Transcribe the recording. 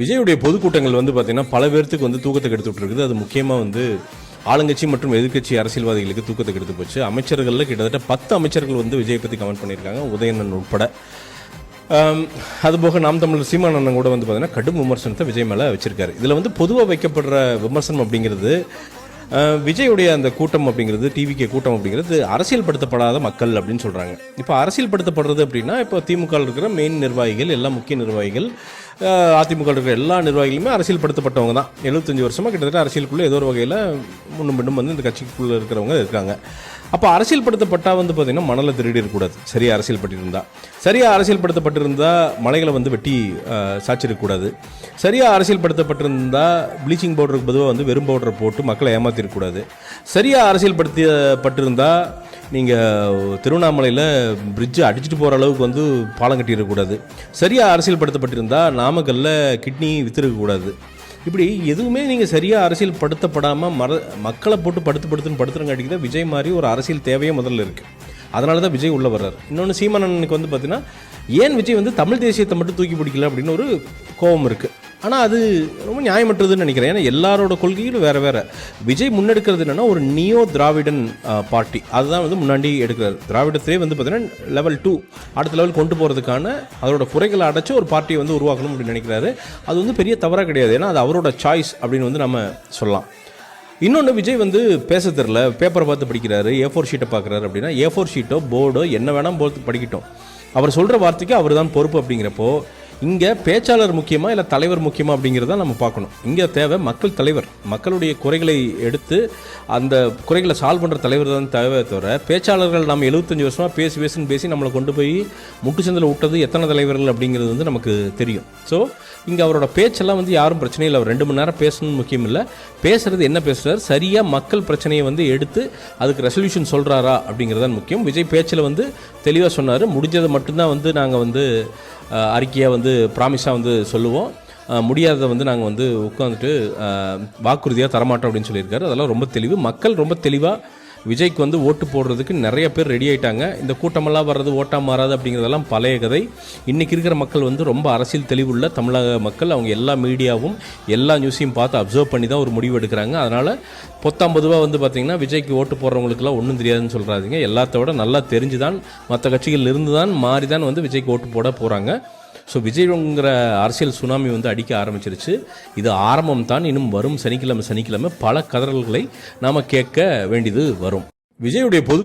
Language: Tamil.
விஜயுடைய பொதுக்கூட்டங்கள் வந்து பார்த்தீங்கன்னா பல பேர்த்துக்கு வந்து தூக்கத்தை கெடுத்து விட்டுருக்குது. அது முக்கியமாக வந்து ஆளுங்கட்சி மற்றும் எதிர்க்கட்சி அரசியல்வாதிகளுக்கு தூக்கத்தை கெடுத்து போச்சு. அமைச்சர்களில் கிட்டத்தட்ட பத்து அமைச்சர்கள் வந்து விஜய் பற்றி கமெண்ட் பண்ணியிருக்காங்க. உதயணன் உட்பட. அதுபோக நாம் தமிழர் சீமான் அண்ணன் கூட வந்து பார்த்தீங்கன்னா கடும் விமர்சனத்தை விஜய் மேலே வச்சிருக்காரு. இதில் வந்து பொதுவாக வைக்கப்படுற விமர்சனம் அப்படிங்கிறது விஜயுடைய அந்த கூட்டம் அப்படிங்கிறது டிவிக்கு கூட்டம் அப்படிங்கிறது அரசியல்படுத்தப்படாத மக்கள் அப்படின்னு சொல்கிறாங்க இப்போ அரசியல்படுத்தப்படுறது அப்படின்னா இப்போ திமுக இருக்கிற மெயின் நிர்வாகிகள் எல்லா முக்கிய நிர்வாகிகள் அதிமுக இருக்கிற எல்லா நிர்வாகிகளுமே அரசியல் படுத்தப்பட்டவங்க தான். எழுபத்தஞ்சு வருஷமாக கிட்டத்தட்ட அரசியலுக்குள்ளே ஏதோ ஒரு வகையில் முன்னும் பின்னும் வந்து இந்த கட்சிக்குள்ளே இருக்கிறவங்க இருக்காங்க. அப்போ அரசியல்படுத்தப்பட்டா வந்து பார்த்தீங்கன்னா மணலை திருடி இருக்கக்கூடாது பட்டிருந்தா சரியாக அரசியல் அரசியல்படுத்தப்பட்டிருந்தா மலைகளை வந்து வெட்டி அஹ், சரியாக அரசியல் அரசியல்படுத்தப்பட்டிருந்தா ப்ளீச்சிங் பவுடருக்கு பொதுவாக வந்து வெறும் பவுடரை போட்டு மக்களை ஏமாற்றிருக்கக்கூடாது சரியாக அரசியல் படுத்த பட்டிருந்தால் நீங்கள் திருவண்ணாமலையில் பிரிட்ஜு அடிச்சுட்டு போகிற அளவுக்கு வந்து பாலம் கட்டிடக்கூடாது சரியாக அரசியல்படுத்தப்பட்டிருந்தா நாமக்கல்ல கிட்னி விற்றுருக்கக்கூடாது இப்படி எதுவுமே நீங்கள் சரியாக அரசியல் படுத்தப்படாமல் மர மக்களை போட்டு படுத்து படுத்துன்னு படுத்துறங்காட்டிக்கு தான் விஜய் மாதிரி ஒரு அரசியல் தேவையே முதல்ல இருக்குது அதனால தான் விஜய் உள்ளே வர்றார். இன்னொன்று சீமானனுக்கு வந்து பார்த்தீங்கன்னா ஏன் விஜய் வந்து தமிழ் தேசியத்தை மட்டும் தூக்கி பிடிக்கல அப்படின்னு ஒரு கோபம் இருக்குது ஆனால் அது ரொம்ப நியாயமற்றதுன்னு நினைக்கிறேன். ஏன்னா எல்லாரோட கொள்கைகளும் வேறு வேறு. விஜய் முன்னெடுக்கிறது என்னென்னா ஒரு நியோ திராவிடன் பார்ட்டி. அதுதான் வந்து முன்னாடி எடுக்கிறார் திராவிடத்திலே வந்து பார்த்தீங்கன்னா லெவல் டூ அடுத்த லெவல் கொண்டு போகிறதுக்கான அதோட குறைகளை அடைச்சி ஒரு பார்ட்டியை வந்து உருவாக்கணும் அப்படின்னு நினைக்கிறாரு. அது வந்து பெரிய தவறாக கிடையாது. ஏன்னா அது அவரோட சாய்ஸ் அப்படின்னு வந்து நம்ம சொல்லலாம். இன்னொன்று விஜய் வந்து பேச தெரில பேப்பரை பார்த்து படிக்கிறாரு. ஏ ஃபோர் ஷீட்டை பார்க்குறாரு அப்படின்னா ஏ ஃபோர் ஷீட்டோ போர்டோ என்ன வேணால் போர்த்து படிக்கட்டும். அவர் சொல்கிற வார்த்தைக்கு அவர் தான் பொறுப்பு அப்படிங்கிறப்போ இங்கே பேச்சாளர் முக்கியமாக இல்லை தலைவர் முக்கியமாக அப்படிங்கிறத நம்ம பார்க்கணும். இங்கே தேவை மக்கள் தலைவர். மக்களுடைய குறைகளை எடுத்து அந்த குறைகளை சால்வ் பண்ணுற தலைவர் தான் தேவை தவிர பேச்சாளர்கள் நம்ம எழுபத்தஞ்சி வருஷமாக பேசி பேசுன்னு பேசி நம்மளை கொண்டு போய் முட்டு சந்தில் விட்டது எத்தனை தலைவர்கள் அப்படிங்கிறது வந்து நமக்கு தெரியும். ஸோ இங்கே அவரோட பேச்செல்லாம் வந்து யாரும் பிரச்சனை இல்லை. அவர் ரெண்டு மணி நேரம் பேசணும்னு முக்கியம் இல்லை. பேசுறது என்ன பேசுறாரு? சரியாக மக்கள் பிரச்சனையை வந்து எடுத்து அதுக்கு ரெசல்யூஷன் சொல்கிறாரா அப்படிங்கிறது தான் முக்கியம். விஜய் பேச்சில் வந்து தெளிவாக சொன்னார். முடிஞ்சதை மட்டும்தான் வந்து நாங்கள் வந்து அறிக்கையாக வந்து வந்து ப்ராமிஸாக வந்து சொல்லுவோம். முடியாததை வந்து நாங்கள் வந்து உட்காந்துட்டு வாக்குறுதியாக தரமாட்டோம் அப்படின்னு சொல்லியிருக்காரு. அதெல்லாம் ரொம்ப தெளிவு. மக்கள் ரொம்ப தெளிவாக விஜய்க்கு வந்து ஓட்டு போடுறதுக்கு நிறைய பேர் ரெடி ஆயிட்டாங்க. இந்த கூட்டமெல்லாம் வர்றது ஓட்டா மாறாது அப்படிங்கிறதெல்லாம் பழைய கதை. இன்றைக்கி இருக்கிற மக்கள் வந்து ரொம்ப அரசியல் தெளிவுள்ள தமிழக மக்கள். அவங்க எல்லா மீடியாவும் எல்லா நியூஸையும் பார்த்து அப்சர்வ் பண்ணி தான் ஒரு முடிவு எடுக்கிறாங்க. அதனால் பொத்தாம்பதுவாக வந்து பார்த்திங்கன்னா விஜய்க்கு ஓட்டு போடுறவங்களுக்குலாம் ஒன்றும் தெரியாதுன்னு சொல்கிறாதீங்க எல்லாத்த விட நல்லா தெரிஞ்சு தான் மற்ற கட்சிகள் இருந்து தான் மாறி தான் வந்து விஜய்க்கு ஓட்டு போட போகிறாங்க ஸோ விஜய்ங்கிற அரசியல் சுனாமி வந்து அடிக்க ஆரம்பிச்சிருச்சு. இது ஆரம்பம் தான். இன்னும் வரும் சனிக்கிழமை சனிக்கிழமை பல கதறல்களை நாம் கேட்க வேண்டியது வரும். விஜயுடைய பொது